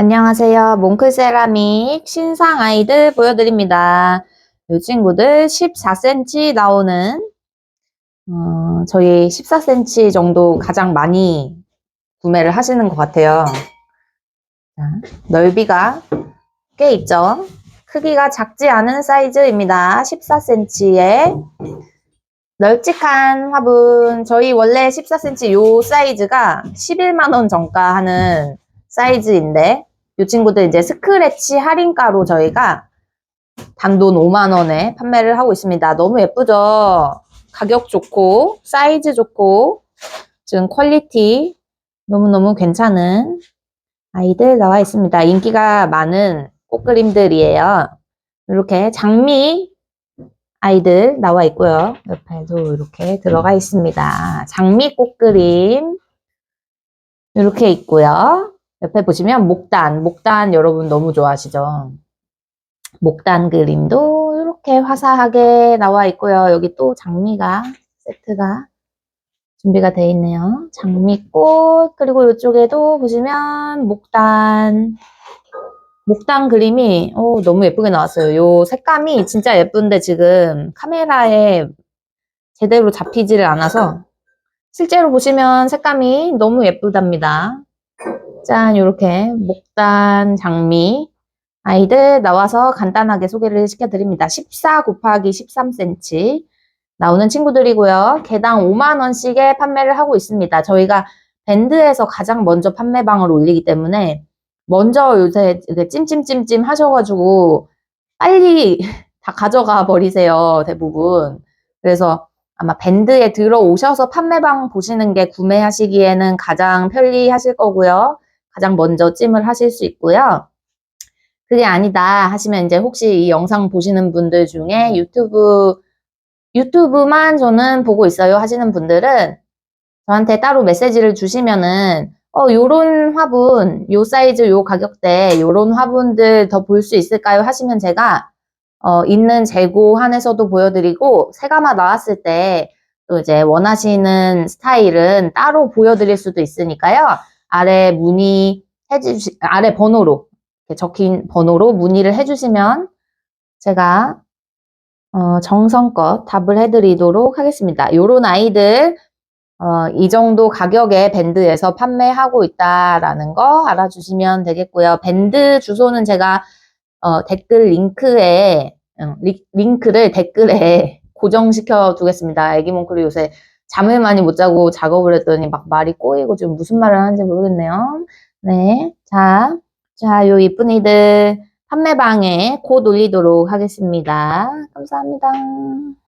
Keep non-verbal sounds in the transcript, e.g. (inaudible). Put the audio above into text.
안녕하세요. 몽클 세라믹 신상 아이들 보여드립니다. 이 친구들 14cm 나오는 어, 저희 14cm 정도 가장 많이 구매를 하시는 것 같아요. 자, 넓이가 꽤 있죠. 크기가 작지 않은 사이즈입니다. 14cm에 널찍한 화분. 저희 원래 14cm 요 사이즈가 11만원 정가 하는 사이즈인데 이 친구들 이제 스크래치 할인가로 저희가 단돈 5만원에 판매를 하고 있습니다. 너무 예쁘죠? 가격 좋고 사이즈 좋고 지금 퀄리티 너무너무 괜찮은 아이들 나와 있습니다. 인기가 많은 꽃그림들이에요. 이렇게 장미 아이들 나와 있고요. 옆에도 이렇게 들어가 있습니다. 장미 꽃그림 이렇게 있고요. 옆에 보시면 목단, 목단 여러분 너무 좋아하시죠? 목단 그림도 이렇게 화사하게 나와 있고요. 여기 또 장미가 세트가 준비가 되어 있네요. 장미꽃 그리고 이쪽에도 보시면 목단 목단 그림이 오, 너무 예쁘게 나왔어요. 요 색감이 진짜 예쁜데 지금 카메라에 제대로 잡히지를 않아서 실제로 보시면 색감이 너무 예쁘답니다. 짠, 이렇게 목단 장미 아이들 나와서 간단하게 소개를 시켜드립니다. 14 곱하기 13cm 나오는 친구들이고요. 개당 5만원씩에 판매를 하고 있습니다. 저희가 밴드에서 가장 먼저 판매방을 올리기 때문에 먼저 요새 찜찜찜찜 하셔가지고 빨리 (laughs) 다 가져가 버리세요. 대부분. 그래서 아마 밴드에 들어오셔서 판매방 보시는 게 구매하시기에는 가장 편리하실 거고요. 가장 먼저 찜을 하실 수 있고요. 그게 아니다 하시면 이제 혹시 이 영상 보시는 분들 중에 유튜브, 유튜브만 저는 보고 있어요 하시는 분들은 저한테 따로 메시지를 주시면은 어, 요런 화분, 요 사이즈, 요 가격대, 요런 화분들 더 볼 수 있을까요? 하시면 제가, 어, 있는 재고 한에서도 보여드리고, 세가마 나왔을 때, 또 이제 원하시는 스타일은 따로 보여드릴 수도 있으니까요. 아래 문의 해주시, 아래 번호로, 적힌 번호로 문의를 해주시면 제가, 어, 정성껏 답을 해드리도록 하겠습니다. 요런 아이들, 어, 이 정도 가격에 밴드에서 판매하고 있다라는 거 알아주시면 되겠고요. 밴드 주소는 제가 어, 댓글 링크에 응, 리, 링크를 댓글에 고정시켜 두겠습니다. 애기몽클이 요새 잠을 많이 못 자고 작업을 했더니 막 말이 꼬이고 지금 무슨 말을 하는지 모르겠네요. 네, 자, 자, 요 이쁜이들 판매방에 곧 올리도록 하겠습니다. 감사합니다.